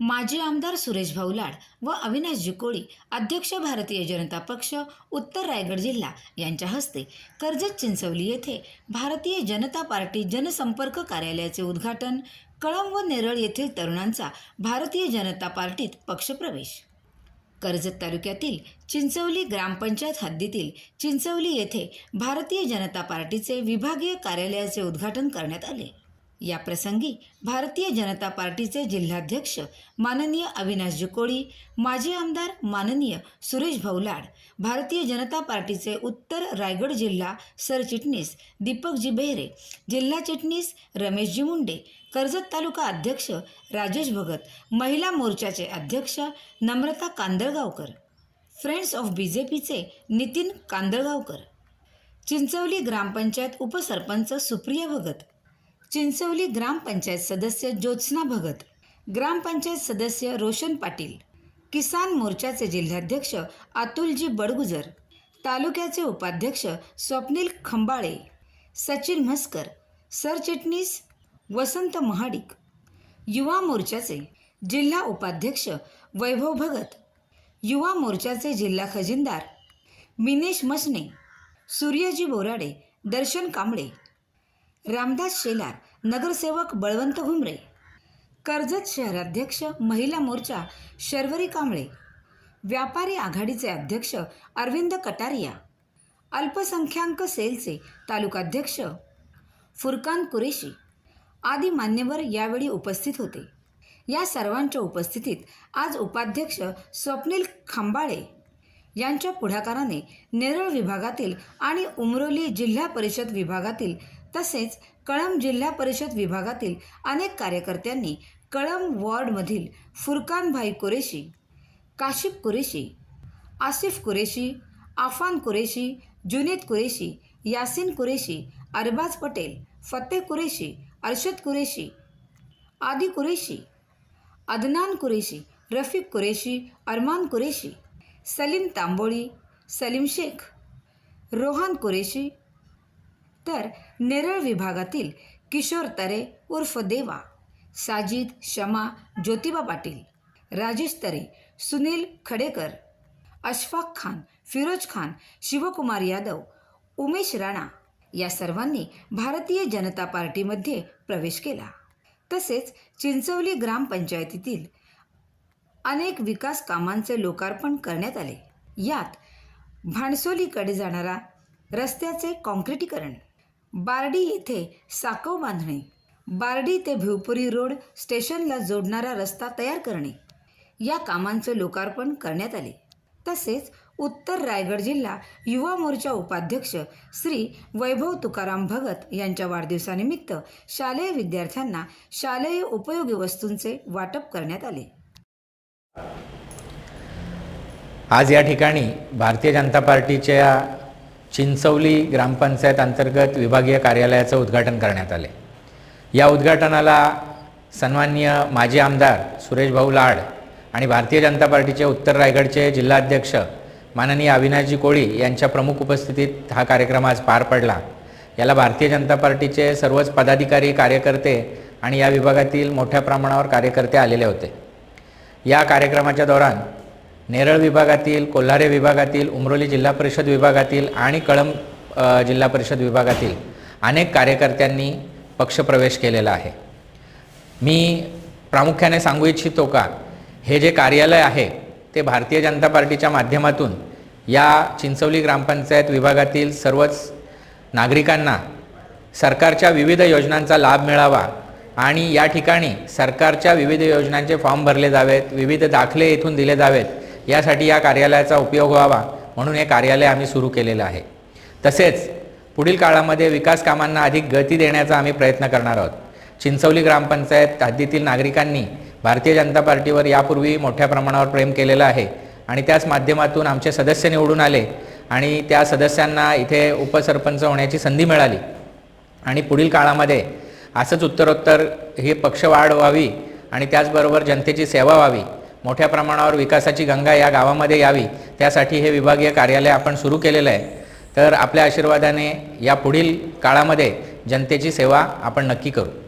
माजी आमदार सुरेश भाऊ लाड व अविनाश जिकोळी अध्यक्ष भारतीय जनता पक्ष उत्तर रायगड जिल्हा यांच्या हस्ते कर्जत चिंचवली येथे भारतीय जनता पार्टी जनसंपर्क कार्यालयाचे उद्घाटन कळंब व नेरळ येथील तरुणांचा भारतीय जनता पार्टीत पक्षप्रवेश. कर्जत तालुक्यातील चिंचवली ग्रामपंचायत हद्दीतील चिंचवली येथे भारतीय जनता पार्टीचे विभागीय कार्यालयाचे उद्घाटन करण्यात आले. या प्रसंगी भारतीय जनता पार्टीचे जिल्हाध्यक्ष माननीय अविनाशजी कोळी माजी आमदार माननीय सुरेश भाऊलाड भारतीय जनता पार्टीचे उत्तर रायगड जिल्हा सरचिटणीस दीपकजी बेहरे जिल्हा चिटणीस रमेशजी मुंडे कर्जत तालुका अध्यक्ष राजेश भगत महिला मोर्चाचे अध्यक्ष नम्रता Kandalgaonkar. Friends of B J पीचे नितीन कांदळगावकर. चिंचवली ग्रामपंचायत उपसरपंच सुप्रिया भगत. चिंचवली ग्रामपंचायत सदस्य ज्योत्स्ना भगत ग्रामपंचायत सदस्य रोशन पाटील किसान मोर्चाचे जिल्हाध्यक्ष अतुलजी बडगुजर तालुक्याचे उपाध्यक्ष स्वप्नील खंबाळे सचिन म्हस्कर सरचिटणीस वसंत महाडिक युवा मोर्चाचे जिल्हा उपाध्यक्ष वैभव भगत युवा मोर्चाचे जिल्हा खजिनदार मिनेश मसने सूर्यजी बोराडे दर्शन कांबळे रामदास शेलार नगरसेवक बळवंत घुमरे कर्जत शहराध्यक्ष महिला मोर्चा शर्वरी कांबळे. व्यापारी आघाडीचे अध्यक्ष अरविंद कटारिया. अल्पसंख्याक सेलचे तालुकाध्यक्ष फुरकान कुरेशी. आदी मान्यवर यावेळी उपस्थित होते. या सर्वांच्या उपस्थितीत आज उपाध्यक्ष स्वप्नील खांबाळे यांच्या पुढाकाराने नेरळ विभागातील आणि उमरोली जिल्हा परिषद विभागातील तसेच कळंब जिल्हा परिषद विभागातील अनेक कार्यकर्त्यांनी कळंब वॉर्डमधील फुरकानभाई कुरेशी काशिफ कुरेशी आसिफ कुरेशी आफान कुरेशी जुनेद कुरेशी यासिन कुरेशी अरबाज पटेल फतेह कुरेशी अरशद कुरेशी आदी कुरेशी अदनान कुरेशी रफिक कुरेशी अरमान कुरेशी सलीम तांबोळी सलीम शेख रोहान कुरेशी तर नेरळ विभागातील किशोर तरे उर्फ देवा साजिद शमा ज्योतिबा पाटील राजेश तरे सुनील खडेकर अशफाक खान फिरोज खान शिवकुमार यादव उमेश राणा या सर्वांनी भारतीय जनता पार्टीमध्ये प्रवेश केला. तसेच चिंचवली ग्रामपंचायतीतील अनेक विकास कामांचे लोकार्पण करण्यात आले. यात भाणसोलीकडे जाणारा रस्त्याचे काँक्रिटीकरण बार्डी येथे साकव बांधणे बार्डी ते भिवपुरी रोड स्टेशनला जोडणारा रस्ता तयार करणे या कामांचे लोकार्पण करण्यात आले. तसेच उत्तर रायगड जिल्हा युवा मोर्चा उपाध्यक्ष श्री वैभव तुकाराम भगत यांच्या वाढदिवसानिमित्त शालेय विद्यार्थ्यांना शालेय उपयोगी वस्तूंचे वाटप करण्यात आले. आज या ठिकाणी भारतीय जनता पार्टीच्या चिंचवली ग्रामपंचायत अंतर्गत विभागीय कार्यालयाचं उद्घाटन करण्यात आले. या उद्घाटनाला सन्माननीय माजी आमदार सुरेश भाऊ लाड आणि भारतीय जनता पार्टीचे उत्तर रायगडचे जिल्हाध्यक्ष माननीय अविनाशजी कोळी यांच्या प्रमुख उपस्थितीत हा कार्यक्रम आज पार पडला. याला भारतीय जनता पार्टीचे सर्वच पदाधिकारी कार्यकर्ते आणि या विभागातील मोठ्या प्रमाणावर कार्यकर्ते आलेले होते. या कार्यक्रमाच्या दौरान नेरळ विभागातील कोल्हारे विभागातील उमरोली जिल्हा परिषद विभागातील आणि कळंब जिल्हा परिषद विभागातील अनेक कार्यकर्त्यांनी पक्षप्रवेश केलेला आहे. मी प्रामुख्याने सांगू इच्छितो का हे जे कार्यालय आहे ते भारतीय जनता पार्टीच्या माध्यमातून या चिंचवली ग्रामपंचायत विभागातील सर्वच नागरिकांना सरकारच्या विविध योजनांचा लाभ मिळावा आणि या ठिकाणी सरकारच्या विविध योजनांचे फॉर्म भरले जावेत विविध दाखले इथून दिले जावेत यासाठी या कार्यालयाचा उपयोग व्हावा म्हणून हे कार्यालय आम्ही सुरू केलेलं आहे. तसेच पुढील काळामध्ये विकास कामांना अधिक गती देण्याचा आम्ही प्रयत्न करणार आहोत. चिंचवली ग्रामपंचायत हद्दीतील नागरिकांनी भारतीय जनता पार्टीवर यापूर्वी मोठ्या प्रमाणावर प्रेम केलेलं आहे आणि त्याच माध्यमातून आमचे सदस्य निवडून आले आणि त्या सदस्यांना इथे उपसरपंच होण्याची संधी मिळाली. आणि पुढील काळामध्ये असंच उत्तरोत्तर ही पक्षवाढ व्हावी आणि त्याचबरोबर जनतेची सेवा व्हावी मोठ्या प्रमाणावर विकासाची गंगा या गावामध्ये यावी त्यासाठी हे विभागीय कार्यालय आपण सुरू केलेलं आहे. तर आपल्या आशीर्वादाने या पुढील काळामध्ये जनतेची सेवा आपण नक्की करू.